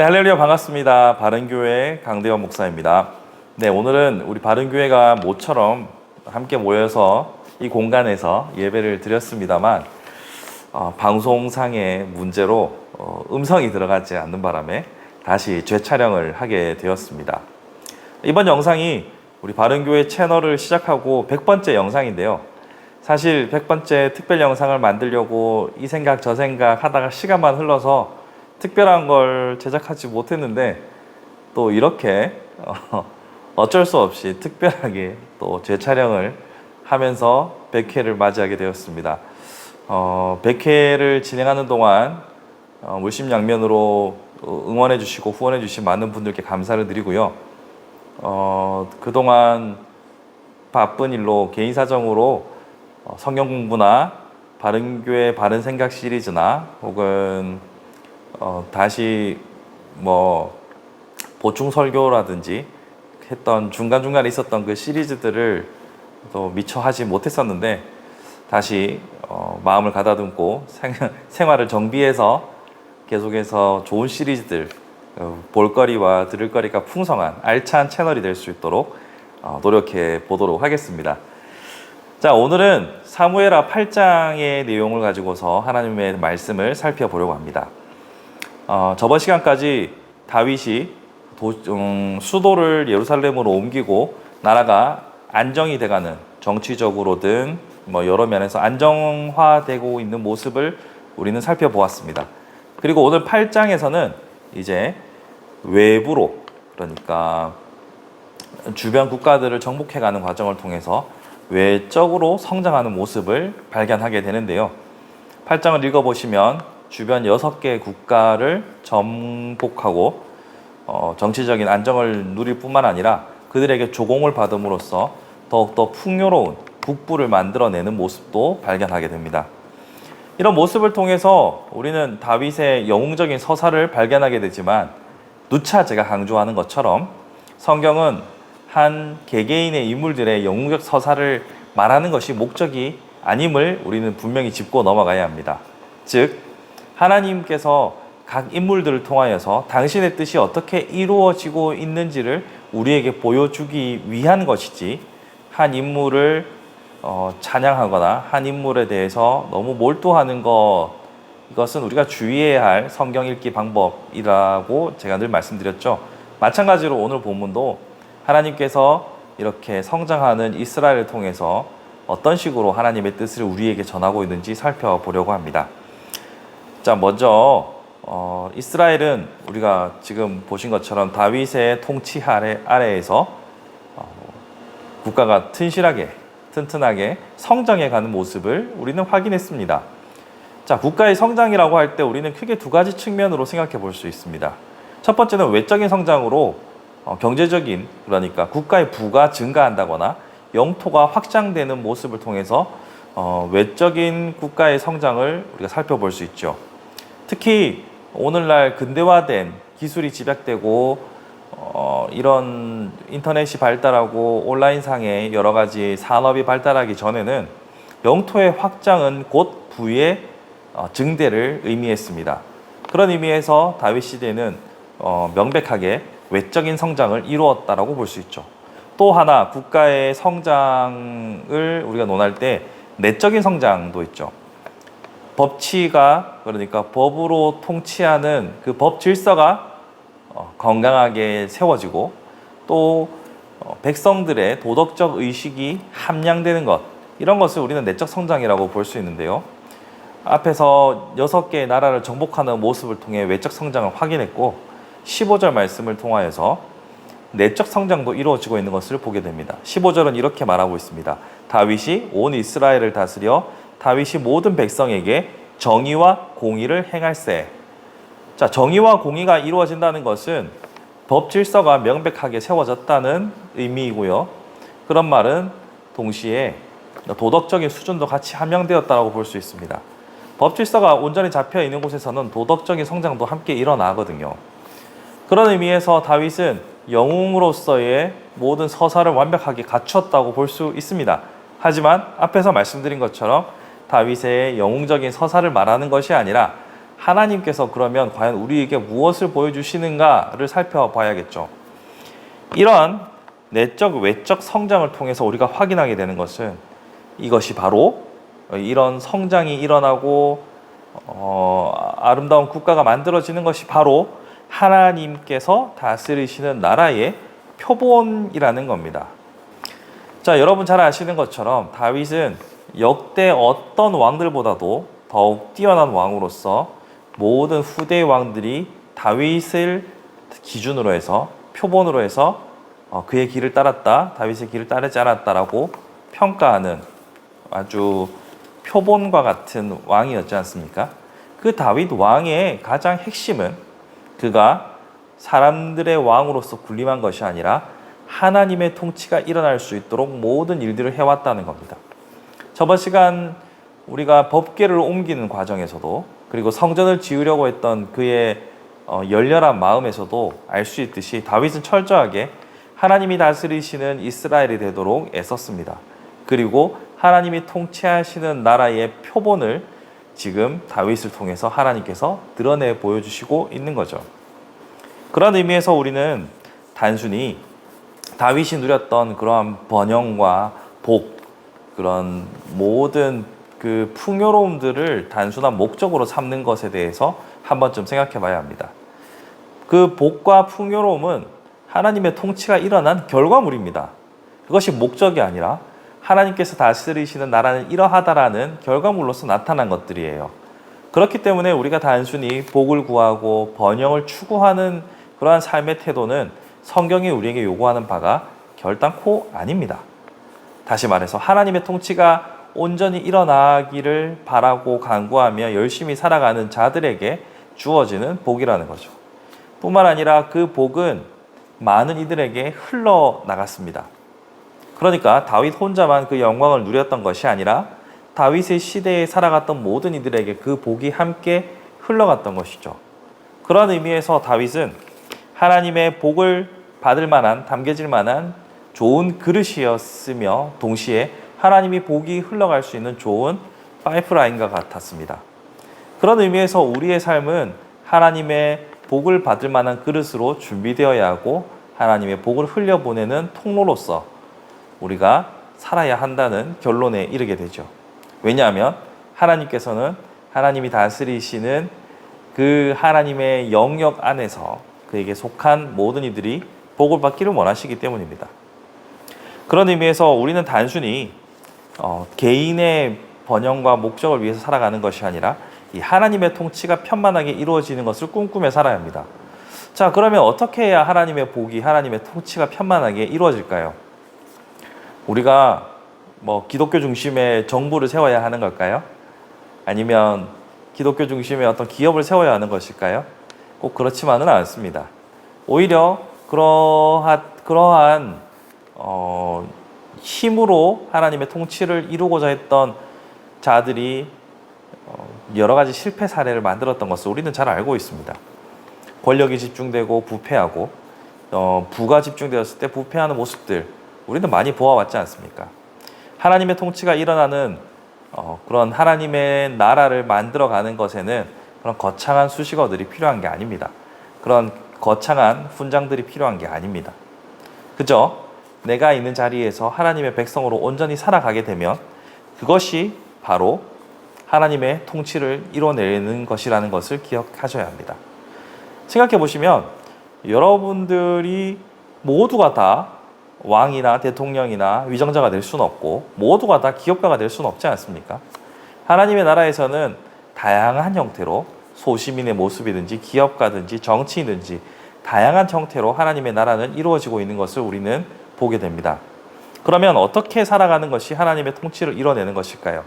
네, 할렐루야 반갑습니다. 바른교회 강대원 목사입니다. 네, 오늘은 우리 바른교회가 모처럼 함께 모여서 이 공간에서 예배를 드렸습니다만 어, 방송상의 문제로 어, 음성이 들어가지 않는 바람에 다시 재촬영을 하게 되었습니다. 이번 영상이 우리 바른교회 채널을 시작하고 100번째 영상인데요. 사실 100번째 특별 영상을 만들려고 이 생각 저 생각 하다가 시간만 흘러서 특별한 걸 제작하지 못했는데 또 이렇게 어, 어쩔 수 없이 특별하게 또 재촬영을 하면서 100회를 맞이하게 되었습니다. 어, 100회를 진행하는 동안 어, 물심양면으로 어, 응원해 주시고 후원해 주신 많은 분들께 감사를 드리고요. 어, 그동안 바쁜 일로 개인 사정으로 어, 성경 공부나 바른교회 바른 생각 시리즈나 혹은 어, 다시 뭐 보충 설교라든지 했던 중간 중간에 있었던 그 시리즈들을 또 미처 하지 못했었는데 다시 어, 마음을 가다듬고 생, 생활을 정비해서 계속해서 좋은 시리즈들 어, 볼거리와 들을거리가 풍성한 알찬 채널이 될 수 있도록 어, 노력해 보도록 하겠습니다. 자, 오늘은 사무엘하 8장의 내용을 가지고서 하나님의 말씀을 살펴보려고 합니다. 어, 저번 시간까지 다윗이 도, 음, 수도를 예루살렘으로 옮기고 나라가 안정이 돼가는 정치적으로든 뭐 여러 면에서 안정화되고 있는 모습을 우리는 살펴보았습니다. 그리고 오늘 8장에서는 이제 외부로 그러니까 주변 국가들을 정복해가는 과정을 통해서 외적으로 성장하는 모습을 발견하게 되는데요. 8장을 읽어보시면 주변 6개 국가를 정복하고 어, 정치적인 안정을 누릴 뿐만 아니라 그들에게 조공을 받음으로써 더욱더 풍요로운 국부를 만들어내는 모습도 발견하게 됩니다. 이런 모습을 통해서 우리는 다윗의 영웅적인 서사를 발견하게 되지만 누차 제가 강조하는 것처럼 성경은 한 개개인의 인물들의 영웅적 서사를 말하는 것이 목적이 아님을 우리는 분명히 짚고 넘어가야 합니다. 즉 하나님께서 각 인물들을 통하여서 당신의 뜻이 어떻게 이루어지고 있는지를 우리에게 보여주기 위한 것이지 한 인물을 어, 찬양하거나 한 인물에 대해서 너무 몰두하는 것 이것은 우리가 주의해야 할 성경 읽기 방법이라고 제가 늘 말씀드렸죠. 마찬가지로 오늘 본문도 하나님께서 이렇게 성장하는 이스라엘을 통해서 어떤 식으로 하나님의 뜻을 우리에게 전하고 있는지 살펴보려고 합니다. 자, 먼저 어, 이스라엘은 우리가 지금 보신 것처럼 다윗의 통치 아래, 아래에서 어, 국가가 튼실하게 튼튼하게 성장해 가는 모습을 우리는 확인했습니다. 자, 국가의 성장이라고 할 때 우리는 크게 두 가지 측면으로 생각해 볼 수 있습니다. 첫 번째는 외적인 성장으로 어, 경제적인 그러니까 국가의 부가 증가한다거나 영토가 확장되는 모습을 통해서 어, 외적인 국가의 성장을 우리가 살펴볼 수 있죠. 특히 오늘날 근대화된 기술이 집약되고 어, 이런 인터넷이 발달하고 온라인상의 여러 가지 산업이 발달하기 전에는 영토의 확장은 곧 부의 어, 증대를 의미했습니다. 그런 의미에서 다윗 시대는 어, 명백하게 외적인 성장을 이루었다라고 볼 수 있죠. 또 하나 국가의 성장을 우리가 논할 때 내적인 성장도 있죠. 법치가 그러니까 법으로 통치하는 그 법 질서가 어, 건강하게 세워지고 또 어, 백성들의 도덕적 의식이 함량되는 것 이런 것을 우리는 내적 성장이라고 볼 수 있는데요. 앞에서 여섯 개의 나라를 정복하는 모습을 통해 외적 성장을 확인했고 15절 말씀을 통하여서 내적 성장도 이루어지고 있는 것을 보게 됩니다. 15절은 이렇게 말하고 있습니다. 다윗이 온 이스라엘을 다스려 다윗이 모든 백성에게 정의와 공의를 행할세. 자, 정의와 공의가 이루어진다는 것은 법 질서가 명백하게 세워졌다는 의미이고요. 그런 말은 동시에 도덕적인 수준도 같이 함양되었다고 볼 수 있습니다. 법 질서가 온전히 잡혀 있는 곳에서는 도덕적인 성장도 함께 일어나거든요. 그런 의미에서 다윗은 영웅으로서의 모든 서사를 완벽하게 갖추었다고 볼 수 있습니다. 하지만 앞에서 말씀드린 것처럼 다윗의 영웅적인 서사를 말하는 것이 아니라 하나님께서 그러면 과연 우리에게 무엇을 보여주시는가를 살펴봐야겠죠. 이러한 내적 외적 성장을 통해서 우리가 확인하게 되는 것은 이것이 바로 이런 성장이 일어나고 어, 아름다운 국가가 만들어지는 것이 바로 하나님께서 다스리시는 나라의 표본이라는 겁니다. 자, 여러분 잘 아시는 것처럼 다윗은 역대 어떤 왕들보다도 더욱 뛰어난 왕으로서 모든 후대 왕들이 다윗을 기준으로 해서 표본으로 해서 어, 그의 길을 따랐다, 다윗의 길을 따르지 않았다라고 평가하는 아주 표본과 같은 왕이었지 않습니까? 그 다윗 왕의 가장 핵심은 그가 사람들의 왕으로서 군림한 것이 아니라 하나님의 통치가 일어날 수 있도록 모든 일들을 해왔다는 겁니다. 저번 시간 우리가 법계를 옮기는 과정에서도 그리고 성전을 지으려고 했던 그의 어, 열렬한 마음에서도 알 수 있듯이 다윗은 철저하게 하나님이 다스리시는 이스라엘이 되도록 애썼습니다. 그리고 하나님이 통치하시는 나라의 표본을 지금 다윗을 통해서 하나님께서 드러내 보여주시고 있는 거죠. 그런 의미에서 우리는 단순히 다윗이 누렸던 그러한 번영과 복, 그런 모든 그 풍요로움들을 단순한 목적으로 삼는 것에 대해서 한 번쯤 생각해 봐야 합니다. 그 복과 풍요로움은 하나님의 통치가 일어난 결과물입니다. 그것이 목적이 아니라 하나님께서 다스리시는 나라는 이러하다라는 결과물로서 나타난 것들이에요. 그렇기 때문에 우리가 단순히 복을 구하고 번영을 추구하는 그러한 삶의 태도는 성경이 우리에게 요구하는 바가 결단코 아닙니다. 다시 말해서 하나님의 통치가 온전히 일어나기를 바라고 간구하며 열심히 살아가는 자들에게 주어지는 복이라는 거죠. 뿐만 아니라 그 복은 많은 이들에게 흘러나갔습니다. 그러니까 다윗 혼자만 그 영광을 누렸던 것이 아니라 다윗의 시대에 살아갔던 모든 이들에게 그 복이 함께 흘러갔던 것이죠. 그런 의미에서 다윗은 하나님의 복을 받을 만한 담겨질 만한 좋은 그릇이었으며 동시에 하나님이 복이 흘러갈 수 있는 좋은 파이프라인과 같았습니다. 그런 의미에서 우리의 삶은 하나님의 복을 받을 만한 그릇으로 준비되어야 하고 하나님의 복을 흘려보내는 통로로서 우리가 살아야 한다는 결론에 이르게 되죠. 왜냐하면 하나님께서는 하나님이 다스리시는 그 하나님의 영역 안에서 그에게 속한 모든 이들이 복을 받기를 원하시기 때문입니다. 그런 의미에서 우리는 단순히 어, 개인의 번영과 목적을 위해서 살아가는 것이 아니라 이 하나님의 통치가 편만하게 이루어지는 것을 꿈꾸며 살아야 합니다. 자, 그러면 어떻게 해야 하나님의 복이 하나님의 통치가 편만하게 이루어질까요? 우리가 뭐 기독교 중심의 정부를 세워야 하는 걸까요? 아니면 기독교 중심의 어떤 기업을 세워야 하는 것일까요? 꼭 그렇지만은 않습니다. 오히려 그러한 그러한 어, 힘으로 하나님의 통치를 이루고자 했던 자들이 어, 여러 가지 실패 사례를 만들었던 것을 우리는 잘 알고 있습니다. 권력이 집중되고 부패하고 어, 부가 집중되었을 때 부패하는 모습들 우리는 많이 보아왔지 않습니까? 하나님의 통치가 일어나는 어, 그런 하나님의 나라를 만들어가는 것에는 그런 거창한 수식어들이 필요한 게 아닙니다. 그런 거창한 훈장들이 필요한 게 아닙니다. 그저 내가 있는 자리에서 하나님의 백성으로 온전히 살아가게 되면 그것이 바로 하나님의 통치를 이뤄내는 것이라는 것을 기억하셔야 합니다. 생각해 보시면 여러분들이 모두가 다 왕이나 대통령이나 위정자가 될 수는 없고 모두가 다 기업가가 될 수는 없지 않습니까? 하나님의 나라에서는 다양한 형태로 소시민의 모습이든지 기업가든지 정치인든지 다양한 형태로 하나님의 나라는 이루어지고 있는 것을 우리는 보게 됩니다. 그러면 어떻게 살아가는 것이 하나님의 통치를 이뤄내는 것일까요?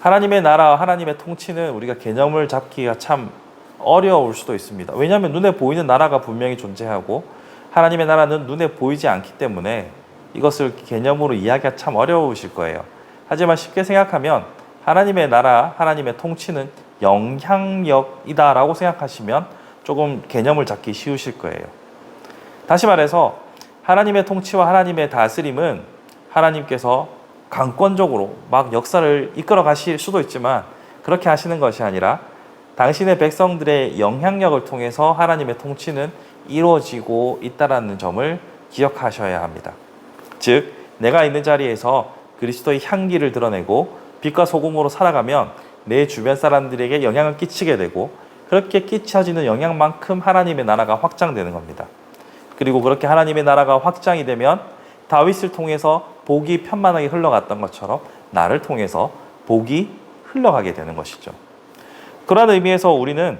하나님의 나라, 하나님의 통치는 우리가 개념을 잡기가 참 어려울 수도 있습니다. 왜냐하면 눈에 보이는 나라가 분명히 존재하고 하나님의 나라는 눈에 보이지 않기 때문에 이것을 개념으로 이해하기가 참 어려우실 거예요. 하지만 쉽게 생각하면 하나님의 나라, 하나님의 통치는 영향력이다라고 생각하시면 조금 개념을 잡기 쉬우실 거예요. 다시 말해서 하나님의 통치와 하나님의 다스림은 하나님께서 강권적으로 막 역사를 이끌어 가실 수도 있지만 그렇게 하시는 것이 아니라 당신의 백성들의 영향력을 통해서 하나님의 통치는 이루어지고 있다라는 점을 기억하셔야 합니다. 즉, 내가 있는 자리에서 그리스도의 향기를 드러내고 빛과 소금으로 살아가면 내 주변 사람들에게 영향을 끼치게 되고 그렇게 끼쳐지는 영향만큼 하나님의 나라가 확장되는 겁니다. 그리고 그렇게 하나님의 나라가 확장이 되면 다윗을 통해서 복이 편만하게 흘러갔던 것처럼 나를 통해서 복이 흘러가게 되는 것이죠. 그런 의미에서 우리는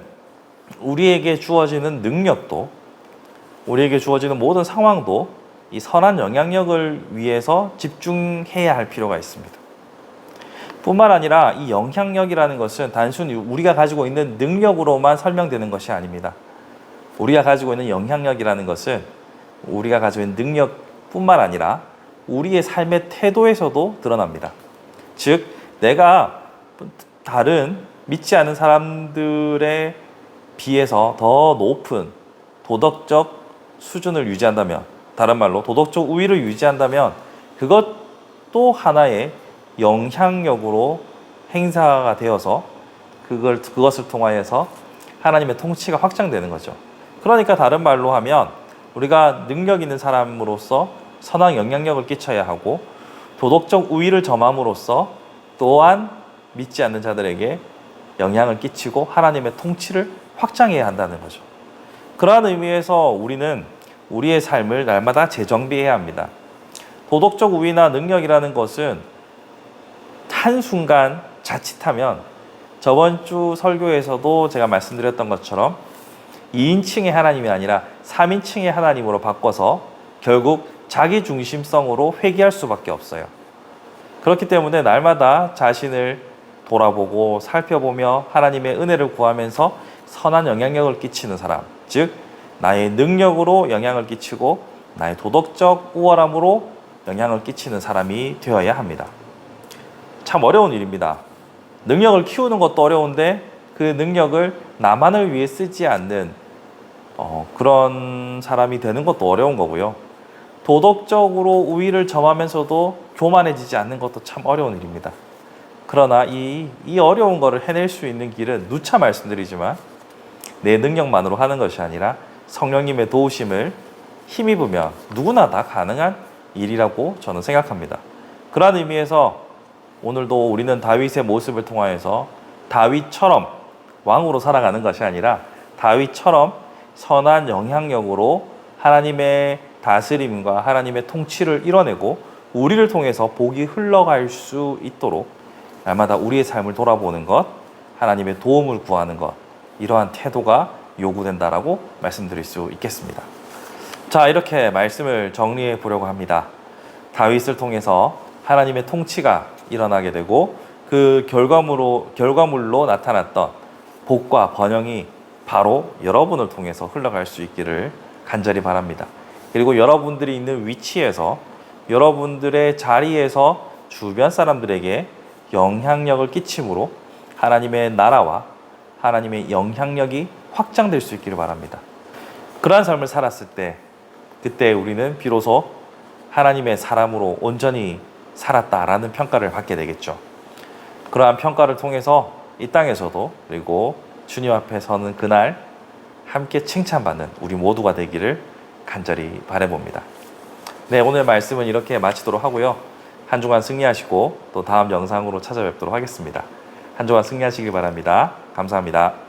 우리에게 주어지는 능력도 우리에게 주어지는 모든 상황도 이 선한 영향력을 위해서 집중해야 할 필요가 있습니다. 뿐만 아니라 이 영향력이라는 것은 단순히 우리가 가지고 있는 능력으로만 설명되는 것이 아닙니다. 우리가 가지고 있는 영향력이라는 것은 우리가 가지고 있는 능력뿐만 아니라 우리의 삶의 태도에서도 드러납니다. 즉, 내가 다른 믿지 않은 사람들에 비해서 더 높은 도덕적 수준을 유지한다면, 다른 말로 도덕적 우위를 유지한다면, 그것도 하나의 영향력으로 행사가 되어서 그걸 그것을 통하여서 하나님의 통치가 확장되는 거죠. 그러니까 다른 말로 하면 우리가 능력 있는 사람으로서 선한 영향력을 끼쳐야 하고 도덕적 우위를 점함으로써 또한 믿지 않는 자들에게 영향을 끼치고 하나님의 통치를 확장해야 한다는 거죠. 그러한 의미에서 우리는 우리의 삶을 날마다 재정비해야 합니다. 도덕적 우위나 능력이라는 것은 한순간 자칫하면 저번 주 설교에서도 제가 말씀드렸던 것처럼 2인칭의 하나님이 아니라 3인칭의 하나님으로 바꿔서 결국 자기 중심성으로 회귀할 수밖에 없어요. 그렇기 때문에 날마다 자신을 돌아보고 살펴보며 하나님의 은혜를 구하면서 선한 영향력을 끼치는 사람, 즉 나의 능력으로 영향을 끼치고 나의 도덕적 우월함으로 영향을 끼치는 사람이 되어야 합니다. 참 어려운 일입니다. 능력을 키우는 것도 어려운데 그 능력을 나만을 위해 쓰지 않는 어, 그런 사람이 되는 것도 어려운 거고요. 도덕적으로 우위를 점하면서도 교만해지지 않는 것도 참 어려운 일입니다. 그러나 이, 이 어려운 것을 해낼 수 있는 길은 누차 말씀드리지만 내 능력만으로 하는 것이 아니라 성령님의 도우심을 힘입으면 누구나 다 가능한 일이라고 저는 생각합니다. 그러한 의미에서 오늘도 우리는 다윗의 모습을 통하여서 다윗처럼 왕으로 살아가는 것이 아니라 다윗처럼 선한 영향력으로 하나님의 다스림과 하나님의 통치를 이뤄내고 우리를 통해서 복이 흘러갈 수 있도록 날마다 우리의 삶을 돌아보는 것, 하나님의 도움을 구하는 것, 이러한 태도가 요구된다라고 말씀드릴 수 있겠습니다. 자, 이렇게 말씀을 정리해 보려고 합니다. 다윗을 통해서 하나님의 통치가 일어나게 되고 그 결과물로 결과물로 나타났던 복과 번영이 바로 여러분을 통해서 흘러갈 수 있기를 간절히 바랍니다. 그리고 여러분들이 있는 위치에서 여러분들의 자리에서 주변 사람들에게 영향력을 끼침으로 하나님의 나라와 하나님의 영향력이 확장될 수 있기를 바랍니다. 그러한 삶을 살았을 때 그때 우리는 비로소 하나님의 사람으로 온전히 살았다라는 평가를 받게 되겠죠. 그러한 평가를 통해서 이 땅에서도 그리고 주님 앞에 서는 그날 함께 칭찬받는 우리 모두가 되기를 간절히 바라봅니다. 네, 오늘 말씀은 이렇게 마치도록 하고요. 한 주간 승리하시고 또 다음 영상으로 찾아뵙도록 하겠습니다. 한 주간 승리하시길 바랍니다. 감사합니다.